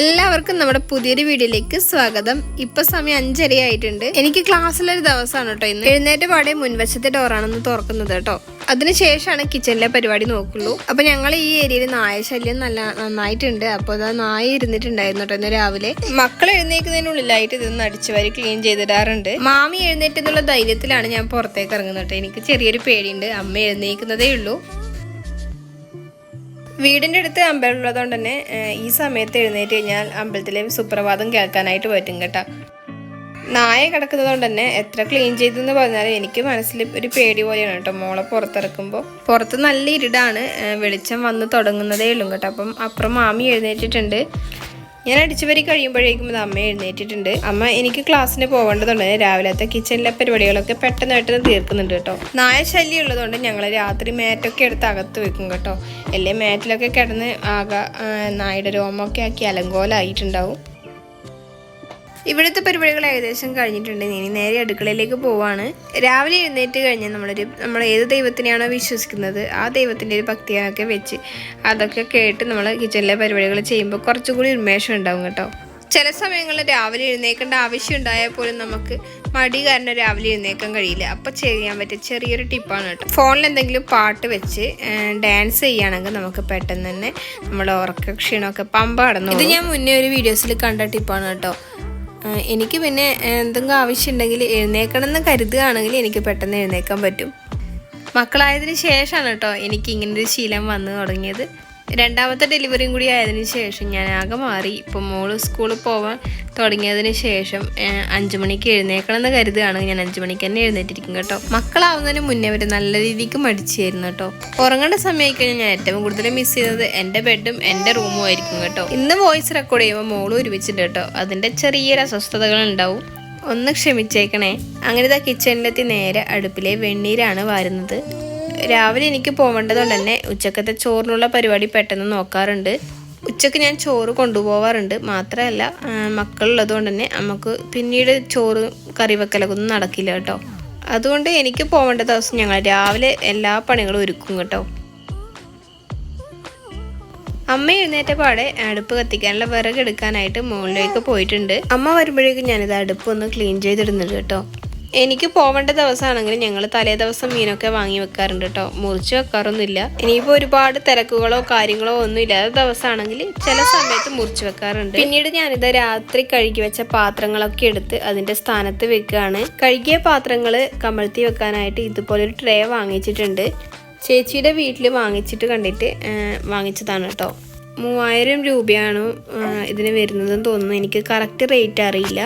എല്ലാവർക്കും നമ്മുടെ പുതിയൊരു വീഡിയോയിലേക്ക് സ്വാഗതം. ഇപ്പൊ സമയം അഞ്ചര ആയിട്ടുണ്ട്. എനിക്ക് ക്ലാസ്സിലൊരു ദിവസമാണ് കേട്ടോ ഇന്ന്. എഴുന്നേറ്റ പാടെ മുൻവശത്തെ ഡോറാണെന്ന് തുറക്കുന്നത് കേട്ടോ. അതിനുശേഷമാണ് കിച്ചണിലെ പരിപാടി നോക്കുള്ളൂ. അപ്പൊ ഞങ്ങൾ ഈ ഏരിയയിൽ നായ ശല്യം നല്ല നന്നായിട്ടുണ്ട്. അപ്പൊ അത് നായ ഇരുന്നിട്ടുണ്ടായിരുന്നു കേട്ടോ ഇന്ന് രാവിലെ. മക്കൾ എഴുന്നേൽക്കുന്നതിനുള്ളിലായിട്ട് ഇതൊന്ന് അടിച്ചു വരി ക്ലീൻ ചെയ്തിടാറുണ്ട്. മാമി എഴുന്നേറ്റെന്നുള്ള ധൈര്യത്തിലാണ് ഞാൻ പുറത്തേക്ക് ഇറങ്ങുന്നത് കേട്ടോ. എനിക്ക് ചെറിയൊരു പേടിയുണ്ട്. അമ്മ എഴുന്നേൽക്കുന്നതേ ഉള്ളൂ. വീടിന്റെ അടുത്ത് അമ്പലം ഉള്ളതുകൊണ്ട് തന്നെ ഈ സമയത്ത് എഴുന്നേറ്റ് കഴിഞ്ഞാൽ അമ്പലത്തിലെ സുപ്രഭാതം കേൾക്കാനായിട്ട് പറ്റും കേട്ടോ. നായ കിടക്കുന്നത് കൊണ്ട് തന്നെ എത്ര ക്ലീൻ ചെയ്തെന്ന് പറഞ്ഞാലും എനിക്ക് മനസ്സിൽ ഒരു പേടി പോലെയാണ് കേട്ടോ. മോളെ പുറത്തിറക്കുമ്പോൾ പുറത്ത് നല്ല ഇരുടാണ് വെളിച്ചം വന്ന് തുടങ്ങുന്നതേ ഉള്ളൂ കേട്ടോ. അപ്പം അപ്പുറം മാമി എഴുന്നേറ്റിട്ടുണ്ട്. ഞാൻ അടിച്ചു വരി കഴിയുമ്പോഴേക്കും ഇത് അമ്മ എഴുന്നേറ്റിട്ടുണ്ട്. അമ്മ എനിക്ക് ക്ലാസ്സിന് പോകേണ്ടതുണ്ട്. രാവിലത്തെ കിച്ചണിലെ പരിപാടികളൊക്കെ പെട്ടെന്ന് പെട്ടെന്ന് തീർക്കുന്നുണ്ട് കേട്ടോ. നായ ശല്യം ഉള്ളതുകൊണ്ട് ഞങ്ങൾ രാത്രി മാറ്റൊക്കെ എടുത്ത് അകത്ത് വെക്കും കേട്ടോ. അല്ലേ മാറ്റിലൊക്കെ കിടന്ന് ആകെ നായയുടെ രോമൊക്കെ ആക്കി അലങ്കോലായിട്ടുണ്ടാവും. ഇവിടുത്തെ പരിപാടികൾ ഏകദേശം കഴിഞ്ഞിട്ടുണ്ട്. ഇനി നേരെ അടുക്കളയിലേക്ക് പോവാണ്. രാവിലെ എഴുന്നേറ്റ് കഴിഞ്ഞാൽ നമ്മളൊരു നമ്മൾ ഏത് ദൈവത്തിനെയാണോ വിശ്വസിക്കുന്നത് ആ ദൈവത്തിന്റെ ഒരു ഭക്തിയൊക്കെ വെച്ച് അതൊക്കെ കേട്ട് നമ്മൾ കിച്ചണിലെ പരിപാടികൾ ചെയ്യുമ്പോൾ കുറച്ചുകൂടി ഉന്മേഷം ഉണ്ടാവും കേട്ടോ. ചില സമയങ്ങളിൽ രാവിലെ എഴുന്നേക്കേണ്ട ആവശ്യം ഉണ്ടായാൽ പോലും നമുക്ക് മടി കാരണം രാവിലെ എഴുന്നേക്കാൻ കഴിയില്ല. അപ്പം ചെയ്യാൻ പറ്റിയ ചെറിയൊരു ടിപ്പാണ് കേട്ടോ. ഫോണിൽ എന്തെങ്കിലും പാട്ട് വെച്ച് ഡാൻസ് ചെയ്യുകയാണെങ്കിൽ നമുക്ക് പെട്ടെന്ന് തന്നെ നമ്മുടെ ഉറക്ക ക്ഷീണമൊക്കെ പമ്പ കടന്നു ഇത് ഞാൻ മുന്നേ ഒരു വീഡിയോസിൽ കണ്ട ടിപ്പാണ് കേട്ടോ. എനിക്ക് പിന്നെ എന്തെങ്കിലും ആവശ്യമുണ്ടെങ്കിൽ എഴുന്നേക്കണം എന്ന് കരുതുകയാണെങ്കിൽ എനിക്ക് പെട്ടെന്ന് എഴുന്നേക്കാൻ പറ്റും. മക്കളായതിനു ശേഷമാണ് കേട്ടോ എനിക്ക് ഇങ്ങനൊരു ശീലം വന്നു തുടങ്ങിയത്. രണ്ടാമത്തെ ഡെലിവറിയും കൂടി ആയതിനു ശേഷം ഞാൻ ആകെ മാറി. ഇപ്പം മോൾ സ്കൂളിൽ പോവാൻ തുടങ്ങിയതിന് ശേഷം അഞ്ചു മണിക്ക് എഴുന്നേക്കണം എന്ന് കരുതുകയാണ് ഞാൻ അഞ്ചു മണിക്ക് തന്നെ എഴുന്നേറ്റിരിക്കും കേട്ടോ. മക്കളാവുന്നതിന് മുന്നേ അവർ നല്ല രീതിക്ക് മടിച്ചായിരുന്നു കേട്ടോ. ഉറങ്ങേണ്ട സമയത്ത് ഞാൻ ഏറ്റവും കൂടുതൽ മിസ് ചെയ്തത് എന്റെ ബെഡും എന്റെ റൂമും ആയിരിക്കും കേട്ടോ. ഇന്ന് വോയിസ് റെക്കോർഡ് ചെയ്യുമ്പോൾ മോൾ ഒരുമിച്ചിട്ട് കേട്ടോ. അതിന്റെ ചെറിയൊരു അസ്വസ്ഥതകൾ ഉണ്ടാവും. ഒന്ന് ക്ഷമിച്ചേക്കണേ. അങ്ങനെ ഇതാ കിച്ചണിലെത്തി നേരെ അടുപ്പിലെ വെണ്ണീരാണ് വാരുന്നത്. രാവിലെ എനിക്ക് പോവേണ്ടതുകൊണ്ട് തന്നെ ഉച്ചക്കത്തെ ചോറിനുള്ള പരിപാടി പെട്ടെന്ന് നോക്കാറുണ്ട്. ഉച്ചയ്ക്ക് ഞാൻ ചോറ് കൊണ്ടുപോവാറുണ്ട്. മാത്രമല്ല മക്കളുള്ളത് കൊണ്ട് തന്നെ നമുക്ക് പിന്നീട് ചോറ് കറി വെക്കലൊക്കെ ഒന്നും നടക്കില്ല കേട്ടോ. അതുകൊണ്ട് എനിക്ക് പോവേണ്ട ദിവസം ഞങ്ങൾ രാവിലെ എല്ലാ പണികളും ഒരുക്കും കേട്ടോ. അമ്മ എഴുന്നേറ്റ പാടെ അടുപ്പ് കത്തിക്കാനുള്ള വിറകെടുക്കാനായിട്ട് മുകളിലേക്ക് പോയിട്ടുണ്ട്. അമ്മ വരുമ്പോഴേക്കും ഞാനിത് അടുപ്പ് ഒന്ന് ക്ലീൻ ചെയ്തിടുന്നുണ്ട് കേട്ടോ. എനിക്ക് പോവേണ്ട ദിവസമാണെങ്കിൽ ഞങ്ങൾ തലേ ദിവസം മീനൊക്കെ വാങ്ങി വെക്കാറുണ്ട് കേട്ടോ. മുറിച്ച് വെക്കാറൊന്നുമില്ല. ഇനിയിപ്പോൾ ഒരുപാട് തിരക്കുകളോ കാര്യങ്ങളോ ഒന്നും ഇല്ലാത്ത ദിവസമാണെങ്കിൽ ചില സമയത്ത് മുറിച്ച് വെക്കാറുണ്ട്. പിന്നീട് ഞാനിത് രാത്രി കഴുകി വെച്ച പാത്രങ്ങളൊക്കെ എടുത്ത് അതിന്റെ സ്ഥാനത്ത് വെക്കുകയാണ്. കഴുകിയ പാത്രങ്ങൾ കമഴ്ത്തി വെക്കാനായിട്ട് ഇതുപോലൊരു ട്രേ വാങ്ങിച്ചിട്ടുണ്ട്. ചേച്ചിയുടെ വീട്ടിൽ വാങ്ങിച്ചിട്ട് കണ്ടിട്ട് വാങ്ങിച്ചതാണ് കേട്ടോ. മൂവായിരം രൂപയാണ് ഇതിന് വരുന്നതെന്ന് തോന്നുന്നു. എനിക്ക് കറക്റ്റ് റേറ്റ് അറിയില്ല.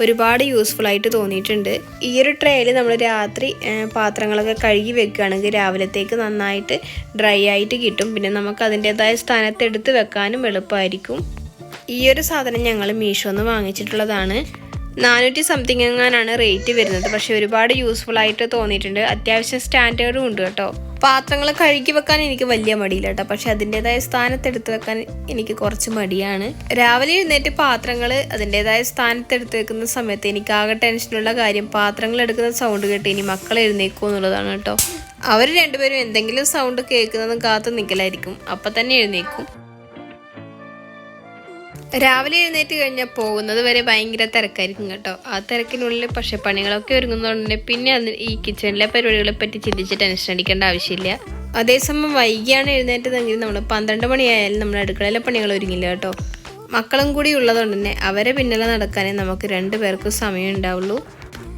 ഒരുപാട് യൂസ്ഫുൾ ആയിട്ട് തോന്നിയിട്ടുണ്ട്. ഈ ഒരു ട്രേയിൽ നമ്മൾ രാത്രി പാത്രങ്ങളൊക്കെ കഴുകി വെക്കുകയാണെങ്കിൽ രാവിലത്തേക്ക് നന്നായിട്ട് ഡ്രൈ ആയിട്ട് കിട്ടും. പിന്നെ നമുക്ക് അതിന്റെതായ സ്ഥാനത്ത് എടുത്ത് വെക്കാനും എളുപ്പമായിരിക്കും. ഈ ഒരു സാധനം ഞങ്ങൾ മീഷോന്ന് വാങ്ങിച്ചിട്ടുള്ളതാണ്. നാനൂറ്റി സംതിങ് എങ്ങാനാണ് റേറ്റ് വരുന്നത്. പക്ഷേ ഒരുപാട് യൂസ്ഫുൾ ആയിട്ട് തോന്നിയിട്ടുണ്ട്. അത്യാവശ്യം സ്റ്റാൻഡേർഡും ഉണ്ട് കേട്ടോ. പാത്രങ്ങൾ കഴുകി വെക്കാൻ എനിക്ക് വലിയ മടിയില്ല കേട്ടോ. പക്ഷെ അതിന്റെതായ സ്ഥാനത്ത് എടുത്ത് വെക്കാൻ എനിക്ക് കുറച്ച് മടിയാണ്. രാവിലെ എഴുന്നേറ്റ് പാത്രങ്ങൾ അതിന്റെതായ സ്ഥാനത്ത് എടുത്ത് വെക്കുന്ന സമയത്ത് എനിക്ക് ആകെ ടെൻഷനുള്ള കാര്യം പാത്രങ്ങൾ എടുക്കുന്ന സൗണ്ട് കേട്ട് ഇനി മക്കൾ എഴുന്നേക്കുമോ എന്നുള്ളതാണ് കേട്ടോ. അവർ രണ്ടുപേരും എന്തെങ്കിലും സൗണ്ട് കേൾക്കുന്നതും കാത്തു നിൽക്കലായിരിക്കും അപ്പം തന്നെ എഴുന്നേക്കും. രാവിലെ എഴുന്നേറ്റ് കഴിഞ്ഞാൽ പോകുന്നത് വരെ ഭയങ്കര തിരക്കായിരിക്കും കേട്ടോ. ആ തിരക്കിനുള്ളിൽ പക്ഷെ പണികളൊക്കെ ഒരുങ്ങുന്നതുകൊണ്ട് പിന്നെ അത് ഈ കിച്ചണിലെ പരിപാടികളെ പറ്റി ചിന്തിച്ച് ടെൻഷൻ അടിക്കേണ്ട ആവശ്യമില്ല. അതേസമയം വൈകിയാണ് എഴുന്നേറ്റതെങ്കിൽ നമ്മൾ പന്ത്രണ്ട് മണിയായാലും നമ്മുടെ അടുക്കളയിലെ പണികൾ ഒരുങ്ങില്ല കേട്ടോ. മക്കളും കൂടി ഉള്ളതുകൊണ്ട് തന്നെ അവരെ പിന്നിലെ നടക്കാനേ നമുക്ക് രണ്ടു പേർക്കും സമയം ഉണ്ടാവുള്ളൂ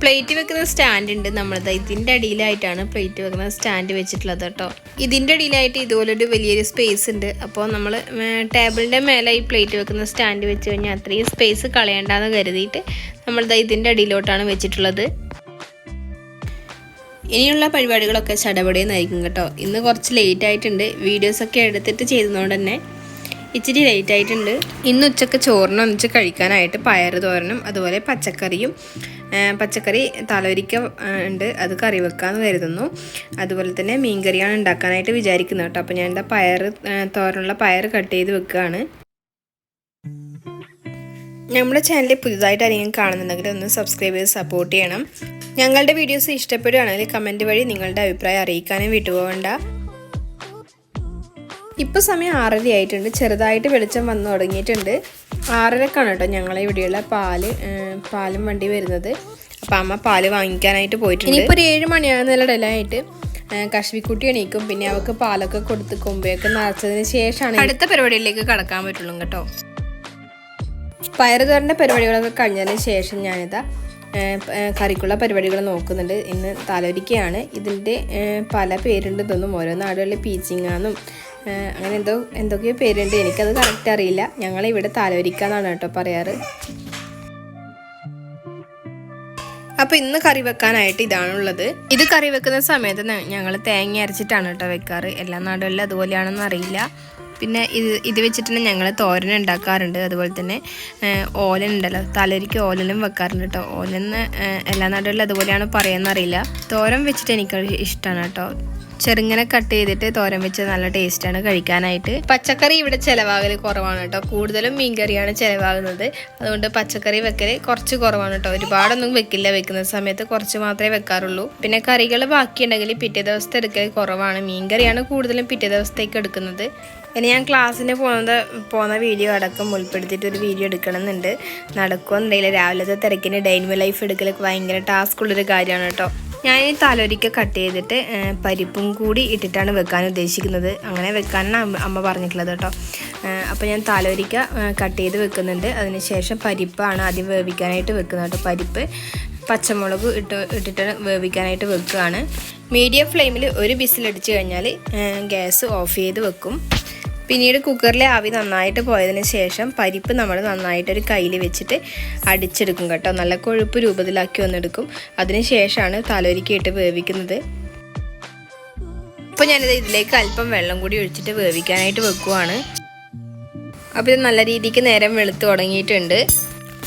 പ്ലേറ്റ് വെക്കുന്ന സ്റ്റാൻഡ് ഉണ്ട് നമ്മളത്. ഇതിന്റെ അടിയിലായിട്ടാണ് പ്ലേറ്റ് വെക്കുന്ന സ്റ്റാൻഡ് വെച്ചിട്ടുള്ളത് കേട്ടോ. ഇതിന്റെ അടിയിലായിട്ട് ഇതുപോലൊരു വലിയൊരു സ്പേസ് ഉണ്ട്. അപ്പോൾ നമ്മൾ ടേബിളിന്റെ മേലെ ഈ പ്ലേറ്റ് വെക്കുന്ന സ്റ്റാൻഡ് വെച്ച് കഴിഞ്ഞാൽ അത്രയും സ്പേസ് കളയണ്ടെന്ന് കരുതിയിട്ട് നമ്മളത് ഇതിന്റെ അടിയിലോട്ടാണ് വെച്ചിട്ടുള്ളത്. ഇനിയുള്ള പരിപാടികളൊക്കെ ചടപടയെന്നായിരിക്കും കേട്ടോ. ഇന്ന് കുറച്ച് ലേറ്റ് ആയിട്ടുണ്ട്. വീഡിയോസൊക്കെ എടുത്തിട്ട് ചെയ്തതുകൊണ്ട് തന്നെ ഇച്ചിരി ലേറ്റ് ആയിട്ടുണ്ട്. ഇന്ന് ഉച്ചയ്ക്ക് ചോറിന് ഒന്നിച്ച് കഴിക്കാനായിട്ട് പയർ തോരനും അതുപോലെ പച്ചക്കറിയും പച്ചക്കറി തലവരിക്ക ഉണ്ട്. അത് കറി വെക്കാമെന്ന് കരുതുന്നു. അതുപോലെ തന്നെ മീൻകറിയാണ് ഉണ്ടാക്കാനായിട്ട് വിചാരിക്കുന്നത് കേട്ടോ. അപ്പോൾ ഞാൻ എന്താ പയർ തോരനുള്ള പയർ കട്ട് ചെയ്ത് വെക്കുകയാണ് നമ്മുടെ ചാനൽ പുതുതായിട്ട് ആരെങ്കിലും കാണുന്നുണ്ടെങ്കിൽ ഒന്ന് സബ്സ്ക്രൈബ് ചെയ്ത് സപ്പോർട്ട് ചെയ്യണം. ഞങ്ങളുടെ വീഡിയോസ് ഇഷ്ടപ്പെടുകയാണെങ്കിൽ കമന്റ് വഴി നിങ്ങളുടെ അഭിപ്രായം അറിയിക്കാനും വിട്ടുപോകണ്ട. ഇപ്പോൾ സമയം ആറര ആയിട്ടുണ്ട്. ചെറുതായിട്ട് വെളിച്ചം വന്നു തുടങ്ങിയിട്ടുണ്ട്. ആറരക്കാണ് കേട്ടോ ഞങ്ങളെ ഇവിടെയുള്ള പാൽ പാലും വണ്ടി വരുന്നത്. അപ്പം അമ്മ പാൽ വാങ്ങിക്കാനായിട്ട് പോയിട്ടുണ്ട്. ഇനിയിപ്പോൾ ഒരു ഏഴ് മണിയാകുന്ന ഇടയിലായിട്ട് കശ്മിക്കുട്ടി എണീക്കും. പിന്നെ അവൾക്ക് പാലൊക്കെ കൊടുത്ത് കൊമ്പയൊക്കെ നിറച്ചതിന് ശേഷമാണ് അടുത്ത പരിപാടിയിലേക്ക് കടക്കാൻ പറ്റുള്ളൂ കേട്ടോ. പയറുതോറിന്റെ പരിപാടികളൊക്കെ കഴിഞ്ഞതിന് ശേഷം ഞാനിതാ കറിക്കുള്ള പരിപാടികൾ നോക്കുന്നുണ്ട്. ഇന്ന് തലൊരിക്കയാണ് ഇതിന്റെ പല പേരുണ്ട്. ഇതൊന്നും ഓരോ നാടുകളിൽ പീച്ചിങ്ങാന്നും അങ്ങനെ എന്തോ എന്തൊക്കെയോ പേരുണ്ട്. എനിക്കത് കറക്റ്റ് അറിയില്ല. ഞങ്ങളിവിടെ എന്നാണ് കേട്ടോ പറയാറ്. അപ്പോൾ ഇന്ന് കറി വെക്കാനായിട്ട് ഇതാണുള്ളത് ഇത് കറി വെക്കുന്ന സമയത്ത് ഞങ്ങൾ തേങ്ങ അരച്ചിട്ടാണ് കേട്ടോ വെക്കാറ്. എല്ലാ നാടുകളിലും അതുപോലെയാണെന്ന് അറിയില്ല. പിന്നെ ഇത് ഇത് വെച്ചിട്ട് ഞങ്ങൾ തോരൻ ഉണ്ടാക്കാറുണ്ട്. അതുപോലെ തന്നെ ഓലൻ ഉണ്ടല്ലോ. തലരിക്ക് ഓലനും വെക്കാറുണ്ട് കേട്ടോ. ഓലൻ എല്ലാ നാടുകളിലും അതുപോലെയാണ് പറയുന്നറിയില്ല തോരൻ വെച്ചിട്ട് എനിക്ക് ഇഷ്ടമാണ് കേട്ടോ. ചെറുങ്ങനെ കട്ട് ചെയ്തിട്ട് തോരൻ വെച്ച് നല്ല ടേസ്റ്റാണ് കഴിക്കാനായിട്ട്. പച്ചക്കറി ഇവിടെ ചിലവാകൽ കുറവാണ് കേട്ടോ കൂടുതലും മീൻകറിയാണ് ചിലവാകുന്നത്. അതുകൊണ്ട് പച്ചക്കറി വെക്കൽ കുറച്ച് കുറവാണ് കേട്ടോ ഒരുപാടൊന്നും വെക്കില്ല വെക്കുന്ന സമയത്ത് കുറച്ച് മാത്രമേ വെക്കാറുള്ളൂ. പിന്നെ കറികൾ ബാക്കിയുണ്ടെങ്കിൽ പിറ്റേ ദിവസത്തെ എടുക്കൽ കുറവാണ്. മീൻകറിയാണ് കൂടുതലും പിറ്റേ ദിവസത്തേക്ക് എടുക്കുന്നത്. ഇനി ഞാൻ ക്ലാസ്സിന് പോകുന്നത് പോകുന്ന വീഡിയോ അടക്കം ഉൾപ്പെടുത്തിയിട്ട് ഒരു വീഡിയോ എടുക്കണമെന്നുണ്ട്. നടക്കുമെന്നുണ്ടെങ്കിൽ രാവിലത്തെ തിരക്കിന് ഡൈനിമ ലൈഫ് എടുക്കലൊക്കെ ഭയങ്കര ടാസ്ക് ഉള്ളൊരു കാര്യമാണ് കേട്ടോ ഞാൻ ഈ തലൊരിക്ക കട്ട് ചെയ്തിട്ട് പരിപ്പും കൂടി ഇട്ടിട്ടാണ് വെക്കാൻ ഉദ്ദേശിക്കുന്നത്. അങ്ങനെ വെക്കാനാണ് അമ്മ- പറഞ്ഞിട്ടുള്ളത് കേട്ടോ. അപ്പോൾ ഞാൻ തലൊരിക്ക കട്ട് ചെയ്ത് വെക്കുന്നുണ്ട്. അതിനുശേഷം പരിപ്പാണ് ആദ്യം വേവിക്കാനായിട്ട് വെക്കുന്നത് കേട്ടോ പരിപ്പ്. പച്ചമുളക് ഇട്ട് ഇട്ടിട്ട് വേവിക്കാനായിട്ട് വെക്കുകയാണ്. മീഡിയം ഫ്ലെയിമിൽ ഒരു ബിസിലടിച്ച് കഴിഞ്ഞാൽ ഗ്യാസ് ഓഫ് ചെയ്ത് വെക്കും. പിന്നീട് കുക്കറിലെ ആവി നന്നായിട്ട് പോയതിന് ശേഷം പരിപ്പ് നമ്മൾ നന്നായിട്ട് ഒരു കയ്യിൽ വെച്ചിട്ട് അടിച്ചെടുക്കും കേട്ടോ. നല്ല കൊഴുപ്പ് രൂപത്തിലാക്കി വന്നെടുക്കും. അതിന് ശേഷമാണ് തലൊരിക്കിയിട്ട് വേവിക്കുന്നത്. അപ്പോൾ ഞാനിത് ഇതിലേക്ക് അല്പം വെള്ളം കൂടി ഒഴിച്ചിട്ട് വേവിക്കാനായിട്ട് വെക്കുവാണ്. അപ്പോൾ ഇത് നല്ല രീതിക്ക് നേരം വെളുത്ത് തുടങ്ങിയിട്ടുണ്ട്.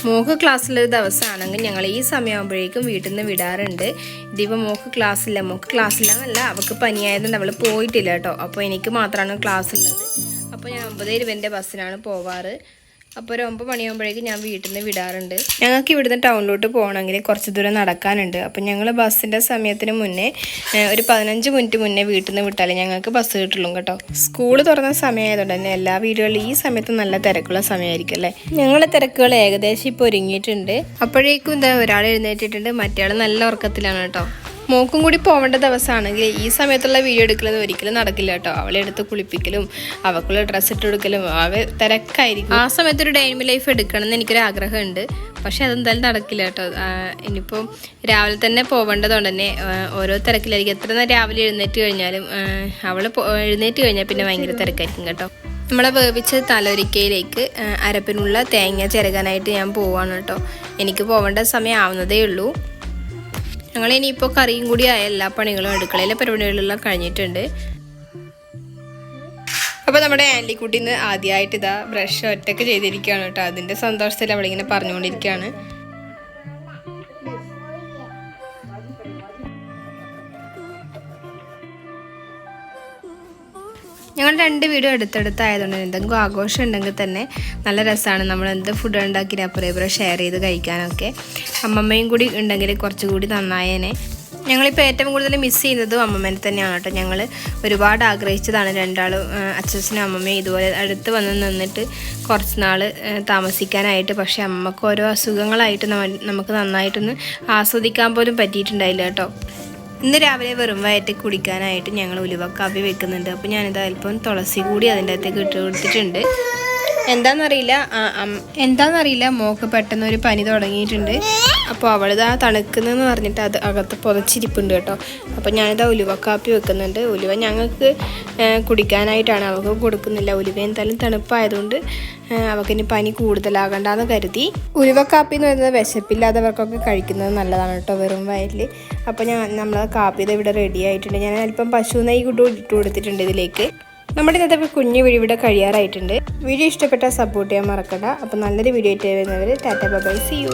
മോക്ക് ക്ലാസ്സിലൊരു ദിവസമാണെങ്കിൽ ഞങ്ങൾ ഈ സമയമാകുമ്പോഴേക്കും വീട്ടിൽ നിന്ന് വിടാറുണ്ട്. ഇതിപ്പോൾ മോക്ക് ക്ലാസ്സില്ല. മോക്ക് ക്ലാസ്സില്ല എന്നല്ല അവൾക്ക് പനിയായതുകൊണ്ട് അവൾ പോയിട്ടില്ല കേട്ടോ. അപ്പോൾ എനിക്ക് മാത്രമാണ് ക്ലാസ് ഉള്ളത്. അപ്പോൾ ഞാൻ ഒമ്പത് ഇരുപതിന്റെ ബസ്സിനാണ് പോവാറ്. അപ്പോൾ ഒരു ഒമ്പത് മണിയാകുമ്പോഴേക്കും ഞാൻ വീട്ടിൽ നിന്ന് വിടാറുണ്ട്. ഞങ്ങൾക്ക് ഇവിടുന്ന് ടൗണിലോട്ട് പോകണമെങ്കിൽ കുറച്ച് ദൂരം നടക്കാനുണ്ട്. അപ്പോൾ ഞങ്ങൾ ബസ്സിന്റെ സമയത്തിന് മുന്നേ ഒരു പതിനഞ്ച് മിനിറ്റ് മുന്നേ വീട്ടിൽ നിന്ന് വിട്ടാലേ ഞങ്ങൾക്ക് ബസ് കിട്ടുള്ളൂ കേട്ടോ. സ്കൂൾ തുറന്ന സമയമായതുകൊണ്ട് തന്നെ എല്ലാ വീടുകളിലും ഈ സമയത്ത് നല്ല തിരക്കുള്ള സമയമായിരിക്കും അല്ലേ? ഞങ്ങളുടെ തിരക്കുകൾ ഏകദേശം ഇപ്പോൾ ഒരുങ്ങിയിട്ടുണ്ട്. അപ്പോഴേക്കും എന്താ ഒരാൾ എഴുന്നേറ്റിട്ടുണ്ട്. മറ്റേ നല്ല ഉറക്കത്തിലാണ് കേട്ടോ. മോക്കും കൂടി പോവേണ്ട ദിവസമാണെങ്കിൽ ഈ സമയത്തുള്ള വീഡിയോ എടുക്കലൊന്നും ഒരിക്കലും നടക്കില്ല കേട്ടോ. അവളെ എടുത്ത് കുളിപ്പിക്കലും അവൾക്കുള്ള ഡ്രസ്സ് ഇട്ട് കൊടുക്കലും അവ തിരക്കായിരിക്കും. ആ സമയത്ത് ഒരു ഡൈമി ലൈഫ് എടുക്കണം എന്ന് എനിക്കൊരു ആഗ്രഹമുണ്ട്. പക്ഷെ അതെന്തായാലും നടക്കില്ല കേട്ടോ. ഇനിയിപ്പോൾ രാവിലെ തന്നെ പോവേണ്ടതുകൊണ്ട് തന്നെ ഓരോ തിരക്കിലായിരിക്കും. എത്ര രാവിലെ എഴുന്നേറ്റ് കഴിഞ്ഞാലും അവൾ എഴുന്നേറ്റ് കഴിഞ്ഞാൽ പിന്നെ ഭയങ്കര തിരക്കായിരിക്കും കേട്ടോ. നമ്മളെ വേവിച്ച തലൊരിക്കയിലേക്ക് അരപ്പിനുള്ള തേങ്ങ ചിരകാനായിട്ട് ഞാൻ പോവാണ് കേട്ടോ. എനിക്ക് പോവേണ്ട സമയം ആവുന്നതേ ഉള്ളൂ. ഞങ്ങൾ ഇനിയിപ്പോൾ കറിയും കൂടി ആയ എല്ലാ പണികളും അടുക്കളയിലെ പരിപാടികളെല്ലാം കഴിഞ്ഞിട്ടുണ്ട്. അപ്പോൾ നമ്മുടെ ആന്റിക്കുട്ടിന്ന് ആദ്യമായിട്ട് ഇതാ ബ്രഷ് ഒറ്റയ്ക്ക് ചെയ്തിരിക്കുകയാണ് കേട്ടോ. അതിന്റെ സന്തോഷത്തിൽ അവളിങ്ങനെ പറഞ്ഞുകൊണ്ടിരിക്കുകയാണ്. ഞങ്ങൾ രണ്ട് വീഡിയോ അടുത്തടുത്തായതുകൊണ്ട് എന്തെങ്കിലും ആഘോഷം ഉണ്ടെങ്കിൽ തന്നെ നല്ല രസമാണ്. നമ്മൾ എന്ത് ഫുഡ് ഉണ്ടാക്കിയാൽ അപ്പുറം ഇപ്പുറം ഷെയർ ചെയ്ത് കഴിക്കാനൊക്കെ. അമ്മമ്മയും കൂടി ഉണ്ടെങ്കിൽ കുറച്ചുകൂടി നന്നായേനെ. ഞങ്ങളിപ്പോൾ ഏറ്റവും കൂടുതൽ മിസ് ചെയ്യുന്നത് അമ്മമ്മേനെ തന്നെയാണ് കേട്ടോ. ഞങ്ങൾ ഒരുപാട് ആഗ്രഹിച്ചതാണ് രണ്ടാളും അച്ഛനും അമ്മമ്മയും ഇതുപോലെ അടുത്ത് വന്ന് നിന്നിട്ട് കുറച്ച് നാൾ താമസിക്കാനായിട്ട്. പക്ഷേ അമ്മയ്ക്ക് ഓരോ അസുഖങ്ങളായിട്ട് നമുക്ക് നന്നായിട്ടൊന്ന് ആസ്വദിക്കാൻ പോലും പറ്റിയിട്ടുണ്ടായില്ല കേട്ടോ. ഇന്ന് രാവിലെ വെറും വയറ്റ് കുടിക്കാനായിട്ട് ഞങ്ങൾ ഉലുവ കാപ്പി വെക്കുന്നുണ്ട്. അപ്പോൾ ഞാനിത് അല്പം തുളസി കൂടി അതിന്റെ അകത്തേക്ക് ഇട്ട് കൊടുത്തിട്ടുണ്ട്. എന്താന്നറിയില്ല എന്താണെന്നറിയില്ല മോക്ക് പെട്ടെന്ന് ഒരു പനി തുടങ്ങിയിട്ടുണ്ട്. അപ്പോൾ അവളിത് ആ തണുക്കുന്നെന്ന് പറഞ്ഞിട്ട് അത് അകത്ത് പുതച്ചിരിപ്പുണ്ട് കേട്ടോ. അപ്പോൾ ഞാനിത് ഉലുവ കാപ്പി വെക്കുന്നുണ്ട്. ഉലുവ ഞങ്ങൾക്ക് കുടിക്കാനായിട്ടാണ്. അവൾക്ക് കൊടുക്കുന്നില്ല. ഉലുവ എന്തായാലും തണുപ്പായതുകൊണ്ട് അവൾക്ക് അവൾക്കിനി പനി കൂടുതലാകണ്ടെന്ന് കരുതി. ഉലുവ കാപ്പി എന്ന് പറയുന്നത് വിശപ്പില്ലാത്തവർക്കൊക്കെ കഴിക്കുന്നത് നല്ലതാണ് കേട്ടോ വെറും വയലിൽ അപ്പോൾ ഞാൻ നമ്മൾ കാപ്പി ഇത് ഇവിടെ റെഡി ആയിട്ടുണ്ട്. ഞാൻ അല്പം പശു നെയ്യ് ഇട്ട് കൊടുത്തിട്ടുണ്ട് ഇതിലേക്ക്. നമ്മുടെ ഇന്നത്തെ കുഞ്ഞു വീഡിയോ ഇവിടെ കഴിയാറായിട്ടുണ്ട്. വീഡിയോ ഇഷ്ടപ്പെട്ടാൽ സപ്പോർട്ട് ചെയ്യാൻ മറക്കണ്ട. അപ്പോൾ നല്ലൊരു വീഡിയോ ആയിട്ട് വരുന്നവർ ടാറ്റ ബൈ സി യു.